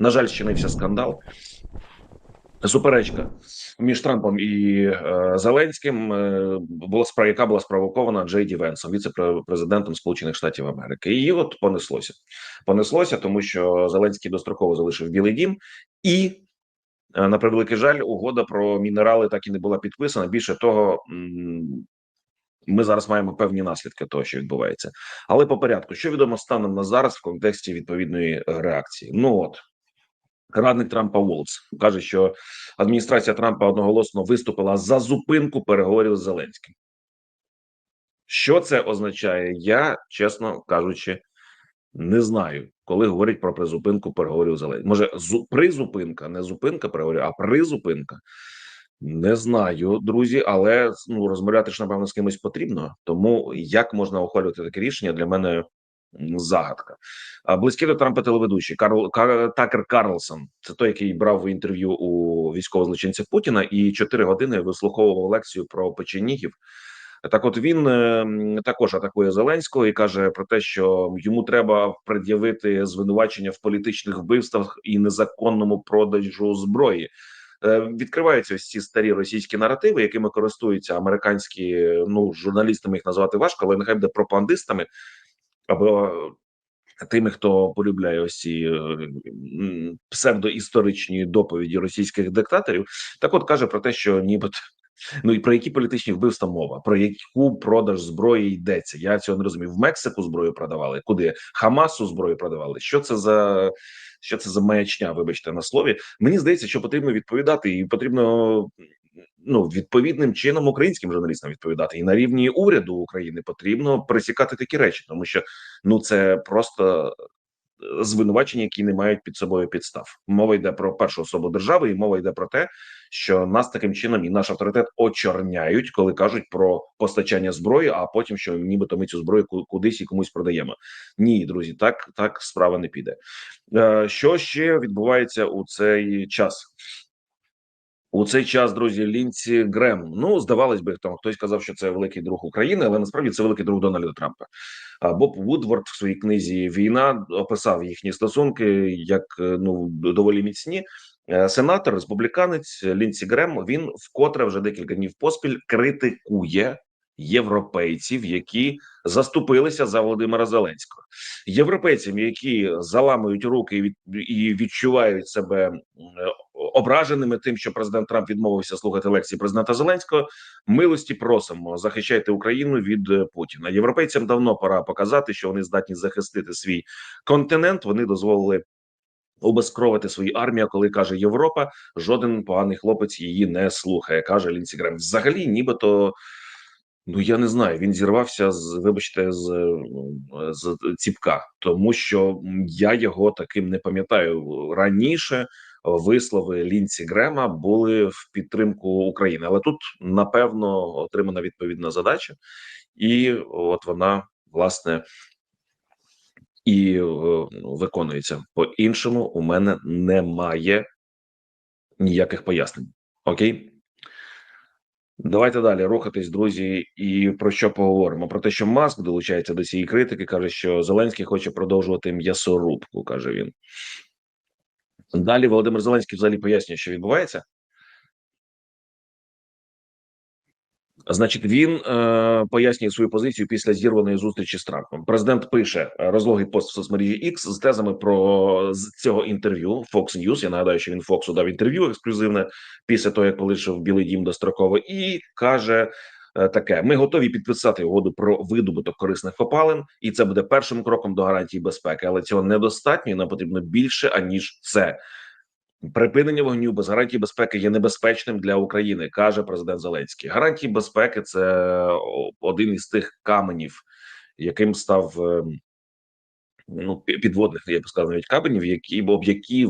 На жаль, щинився скандал. Суперечка між Трампом і е, Зеленським е, була справа, яка була спровокована Джей Ді Венсом, віце-президентом Сполучених Штатів Америки. І от понеслося. Понеслося, тому що Зеленський достроково залишив Білий Дім, і е, на превеликий жаль, угода про мінерали так і не була підписана. Більше того, ми зараз маємо певні наслідки того, що відбувається. Але по порядку, що відомо станом на зараз в контексті відповідної е, реакції? Ну от радник Трампа Волц каже, що адміністрація Трампа одноголосно виступила за зупинку переговорів з Зеленським. Що це означає? Я чесно кажучи, не знаю, коли говорять про призупинку переговорів Зеленським. Може, зу, призупинка, не зупинка переговорів, а призупинка. Не знаю, друзі, але ну розмовляти ж напевно з кимось потрібно. Тому як можна ухвалювати таке рішення для мене загадка. А близький до Трампа телеведучий Карл Кар, Такер Карлсон. Це той, який брав інтерв'ю у військовозлочинця Путіна і 4 години вислуховував лекцію про печенігів. Так, от він е, також атакує Зеленського і каже про те, що йому треба пред'явити звинувачення в політичних вбивствах і незаконному продажу зброї. Е, Відкриваються ось ці старі російські наративи, якими користуються американські ну журналістами їх назвати важко, але нехай буде пропагандистами або тими, хто полюбляє ось ці е, псевдоісторичні доповіді російських диктаторів. Так, от каже про те, що нібито. Ну і про які політичні вбивства мова, про яку продаж зброї йдеться? Я цього не розумію. В Мексику зброю продавали, куди Хамасу зброю продавали. Що це за що це за маячня? Вибачте на слові. Мені здається, що потрібно відповідати, і потрібно ну відповідним чином українським журналістам відповідати. І на рівні уряду України потрібно пресікати такі речі, тому що ну це просто е, звинувачення, які не мають під собою підстав. Мова йде про першу особу держави, і мова йде про те, що нас таким чином і наш авторитет очорняють, коли кажуть про постачання зброї, а потім що нібито ми цю зброю кудись і комусь продаємо. Ні, друзі, так так справа не піде. Е, Що ще відбувається у цей час? У цей час, друзі, Лінці Грем. Ну, здавалось би, там хтось казав, що це великий друг України, але насправді це великий друг Дональда Трампа. Боб Вудворд в своїй книзі Війна описав їхні стосунки як е, ну доволі міцні. Е, Сенатор, республіканець Лінці Грем. Він вкотре вже декілька днів поспіль критикує європейців, які заступилися за Володимира Зеленського. Європейцям, які заламують руки і від і відчувають себе ображеними тим, що президент Трамп відмовився слухати лекції президента Зеленського. Милості просимо захищайте Україну від е, Путіна. Європейцям давно пора показати, що вони здатні захистити свій континент. Вони дозволили обезкровити свою армію. Коли каже Європа, жоден поганий хлопець її не слухає. каже Лінсі Грем. Взагалі, нібито. Ну я не знаю. Він зірвався з вибачте з, з ціпка, тому що я його таким не пам'ятаю раніше. Вислови Лінці Грема були в підтримку України, але тут напевно отримана відповідна задача, і от вона власне і е, ну, виконується по іншому. У мене немає ніяких пояснень. Окей. Давайте далі рухатись, друзі, і про що поговоримо? Про те, що Маск долучається до цієї критики, каже, що Зеленський хоче продовжувати м'ясорубку, каже він. Далі Володимир Зеленський взагалі пояснює, що відбувається. Значить, він е, пояснює свою позицію після зірваної зустрічі з Трампом. Президент пише е, розлогий пост в соцмережі X з тезами про з цього інтерв'ю Fox News. Я нагадаю, що він Фоксу дав інтерв'ю ексклюзивне після того, як полишив Білий Дім достроково, і каже е, таке: ми готові підписати угоду про видобуток корисних копалин, і це буде першим кроком до гарантії безпеки. Але цього недостатньо. і Нам потрібно більше аніж це. Припинення вогню без гарантій безпеки є небезпечним для України, каже президент Зеленський. Гарантії безпеки це один із тих каменів, яким став е, ну підводних, я б сказав, навіть каменів, які об які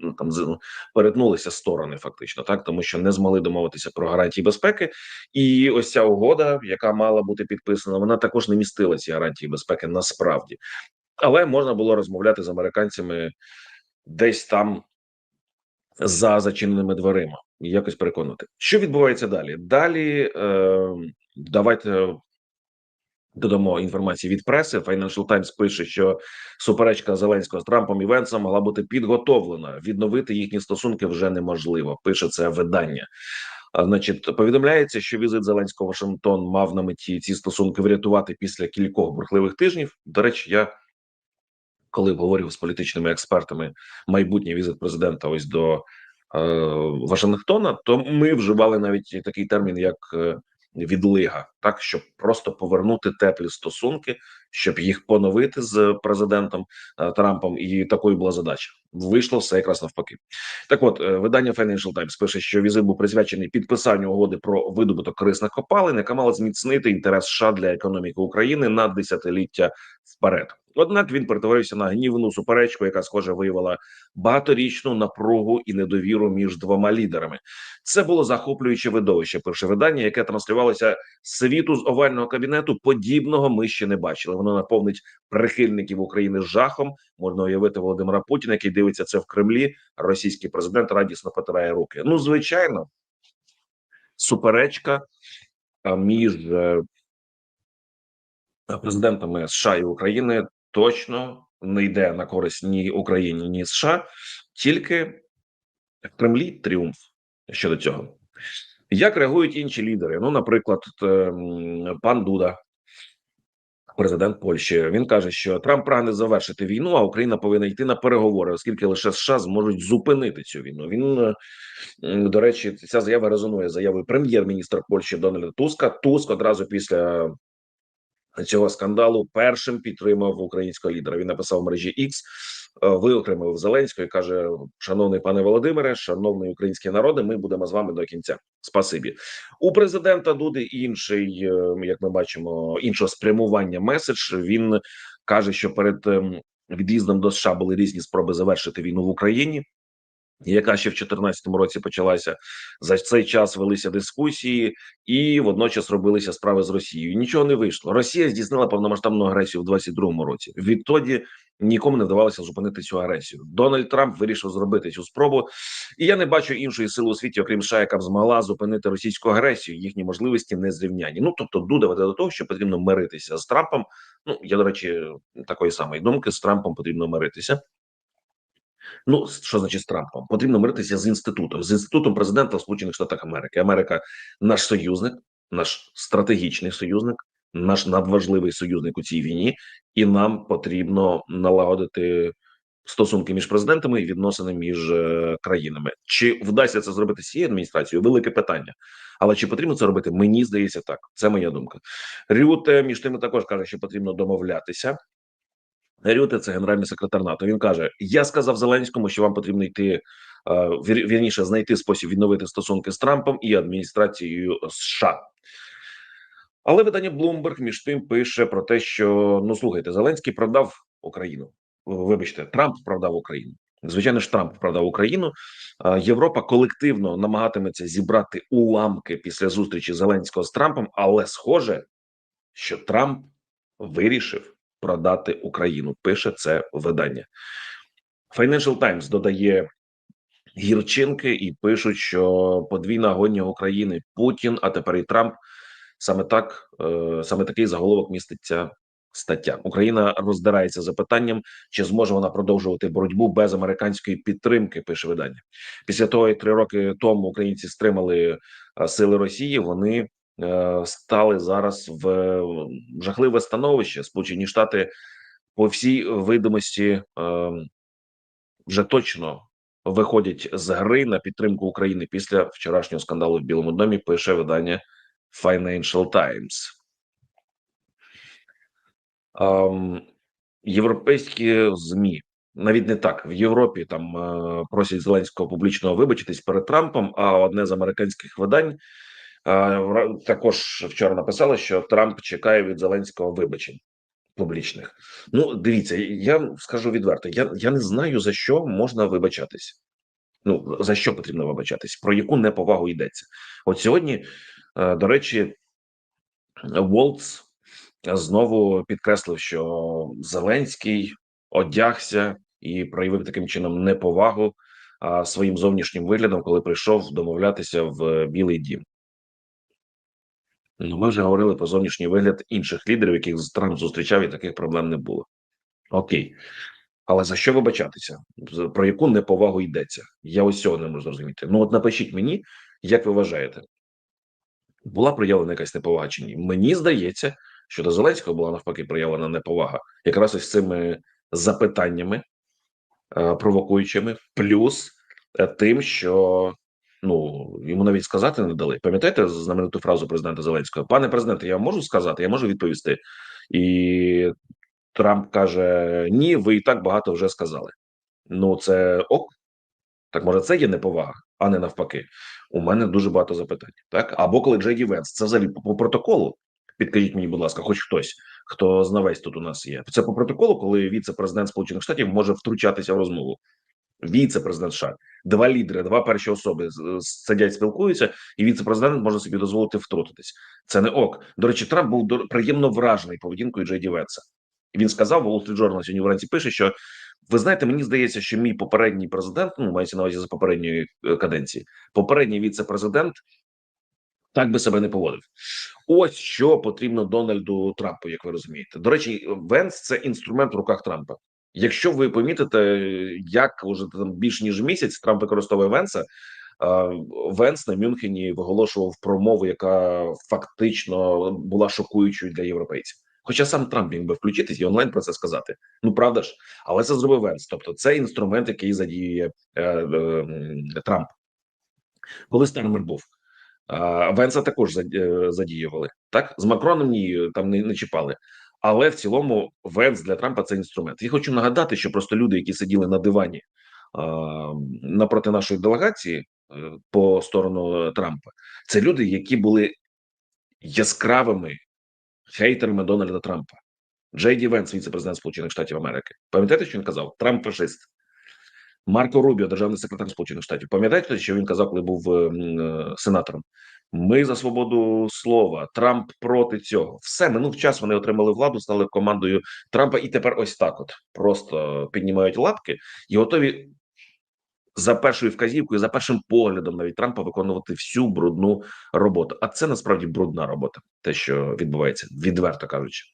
ну, там перетнулися сторони, фактично, так тому що не змогли домовитися про гарантії безпеки. І ось ця угода, яка мала бути підписана, вона також не містила ці гарантії безпеки насправді, але можна було розмовляти з американцями десь там за зачиненими дверима якось переконувати. Що відбувається далі? Далі е, давайте Додамо інформації від преси. Financial Times пише, що суперечка Зеленського з Трампом і Венсом могла бути підготовлена. Відновити їхні стосунки вже неможливо. Пише це видання. Значить, повідомляється, що візит Зеленського Вашингтон мав на меті ці стосунки врятувати після кількох бурхливих тижнів. До речі, я коли говорив з політичними експертами майбутній візит президента ось до е, Вашингтона, то ми вживали навіть такий термін, як е, відлига, так щоб просто повернути теплі стосунки, щоб їх поновити з президентом е, Трампом, і такою була задача. Вийшло все якраз навпаки. Так, от е, видання Financial Times пише, що візит був присвячений підписанню угоди про видобуток корисних копалин, яка мала зміцнити інтерес США для економіки України на десятиліття вперед. Однак він перетворився на гнівну суперечку, яка схоже виявила багаторічну напругу і недовіру між двома лідерами. Це було захоплююче видовище. Перше видання, яке транслювалося світу з овального кабінету. Подібного ми ще не бачили. Воно наповнить прихильників України жахом. Можна уявити Володимира Путіна, який дивиться це в Кремлі. Російський президент радісно потирає руки. Ну, звичайно, суперечка між е, президентами США і України точно не йде на користь ні Україні, ні США, тільки в Кремлі тріумф щодо цього. Як реагують інші лідери? Ну, наприклад, ем, пан Дуда, президент Польщі, він каже, що Трамп прагне завершити війну, а Україна повинна йти на переговори, оскільки лише США зможуть зупинити цю війну. Він е, до речі, ця заява резонує заявою прем'єр-міністра Польщі Дональда Туска. Туск одразу після цього скандалу першим підтримав українського лідера. Він написав в мережі X, е, виокремив Зеленського і каже: Шановний пане Володимире, шановний український народи, ми будемо з вами до кінця. Спасибі у президента Дуди. Інший, е, як ми бачимо, іншого спрямування меседж. Він каже, що перед ем, від'їздом до США були різні спроби завершити війну в Україні. Яка ще в 2014 році почалася за цей час велися дискусії, і водночас робилися справи з Росією. Нічого не вийшло. Росія здійснила повномасштабну агресію в 22-му році. Відтоді нікому не вдавалося зупинити цю агресію. Дональд Трамп вирішив зробити цю спробу, і я не бачу іншої сили у світі, окрім США, яка б змогла зупинити російську агресію. Їхні можливості не зрівняні. Ну тобто, Дуда веде до того, що потрібно миритися з Трампом. Ну я до речі, такої самої думки з Трампом потрібно миритися. Ну, що значить з Трампом? Потрібно миритися з інститутом, з інститутом президента в Сполучених Штатах Америки. Америка наш союзник, наш стратегічний союзник, наш надважливий союзник у цій війні, і нам потрібно налагодити стосунки між президентами і відносини між е, країнами. Чи вдасться це зробити з цією адміністрацією? Велике питання. Але чи потрібно це робити? Мені здається, так. Це моя думка. Рюте між тими також каже, що потрібно домовлятися. Рюте, це генеральний секретар НАТО. Він каже: Я сказав Зеленському, що вам потрібно йти е, вірніше знайти спосіб відновити стосунки з Трампом і адміністрацією США. Але видання Bloomberg між тим пише про те, що ну слухайте, Зеленський продав Україну. Вибачте, Трамп продав Україну. Звичайно ж, Трамп продав Україну. Е, Європа колективно намагатиметься зібрати уламки після зустрічі Зеленського з Трампом, але схоже, що Трамп вирішив продати Україну. Пише це видання. Financial Times додає гірчинки і пишуть, що подвійна агонія України Путін, а тепер і Трамп. Саме так, е, саме такий заголовок міститься стаття. Україна роздирається запитанням, чи зможе вона продовжувати боротьбу без американської підтримки. Пише видання. Після того, як три роки тому українці стримали е, сили Росії, вони стали зараз в е, жахливе становище. Сполучені Штати по всій видимості е, вже точно виходять з гри на підтримку України після вчорашнього скандалу в Білому домі. Пише видання Financial Times. Ем, європейські змі навіть не так в Європі там е, просять Зеленського публічно вибачитись перед Трампом. А одне з американських видань е, також вчора написало, що Трамп чекає від Зеленського вибачень публічних. Ну, дивіться, я скажу відверто: я, я не знаю за що можна вибачатись. Ну за що потрібно вибачатись, про яку неповагу йдеться. От сьогодні, е, до речі, Волц знову підкреслив, що Зеленський одягся і проявив таким чином неповагу своїм зовнішнім виглядом, коли прийшов домовлятися в Білий Дім. Ну, ми вже говорили про зовнішній вигляд інших лідерів, яких Трамп зустрічав, і таких проблем не було. Окей. Але за що вибачатися? Про яку неповагу йдеться? Я ось цього не можу зрозуміти. Ну, от напишіть мені, як ви вважаєте, була проявлена якась неповага чи ні? Мені здається, що до Зеленського була навпаки проявлена неповага, якраз із цими запитаннями е, провокуючими, плюс е, тим, що ну йому навіть сказати не дали. Пам'ятаєте знамениту фразу президента Зеленського? Пане президенте, я можу сказати, я можу відповісти. І Трамп каже: Ні, ви і так багато вже сказали. Ну, це ок. Так може, це є неповага, а не навпаки. У мене дуже багато запитань. Так або коли Джей Ді Венс, це взагалі по протоколу. Підкажіть мені, будь ласка, хоч хтось, хто знавець тут у нас є. Це по протоколу, коли віце-президент Сполучених Штатів може втручатися в розмову. Віце-президент США, два лідери, два перші особи з- сидять, спілкуються, і віце-президент може собі дозволити втрутитись. Це не ок. До речі, Трамп був приємно вражений поведінкою Джей Ді Венса. Він сказав, Wall Street Journal сьогодні вранці пише, що ви знаєте, мені здається, що мій попередній президент, ну мається на увазі за попередньої е, каденції, попередній віце-президент так би себе не поводив. Ось що потрібно Дональду Трампу, як ви розумієте. До речі, Венс це інструмент в руках Трампа. Якщо ви помітите, як уже там більш ніж місяць Трамп використовує Венса. Венс на Мюнхені виголошував промову, яка фактично була шокуючою для європейців. Хоча сам Трамп міг би включитись і онлайн про це сказати. Ну правда ж, але це зробив Венс. Тобто, це інструмент, який задіює е, е, Трамп. Коли Стермер був, а, Венса також е, задіювали. Так з Макроном ні, там не, не чіпали. Але в цілому Венс для Трампа це інструмент. Я хочу нагадати, що просто люди, які сиділи на дивані а, напроти нашої делегації е, по сторону Трампа, це люди, які були яскравими хейтерами Дональда Трампа. Джей Ді Венс, віце-президент Сполучених Штатів Америки. Пам'ятаєте, що він казав? Трамп фашист. Марко Рубіо, державний секретар Сполучених Штатів. Пам'ятаєте, що він казав, коли був е, е, сенатором? Ми за свободу слова. Трамп проти цього. Все минув час. Вони отримали владу, стали командою Трампа, і тепер ось так: от просто піднімають лапки і готові за першою вказівкою, за першим поглядом навіть Трампа виконувати всю брудну роботу. А це насправді брудна робота, те, що відбувається, відверто кажучи.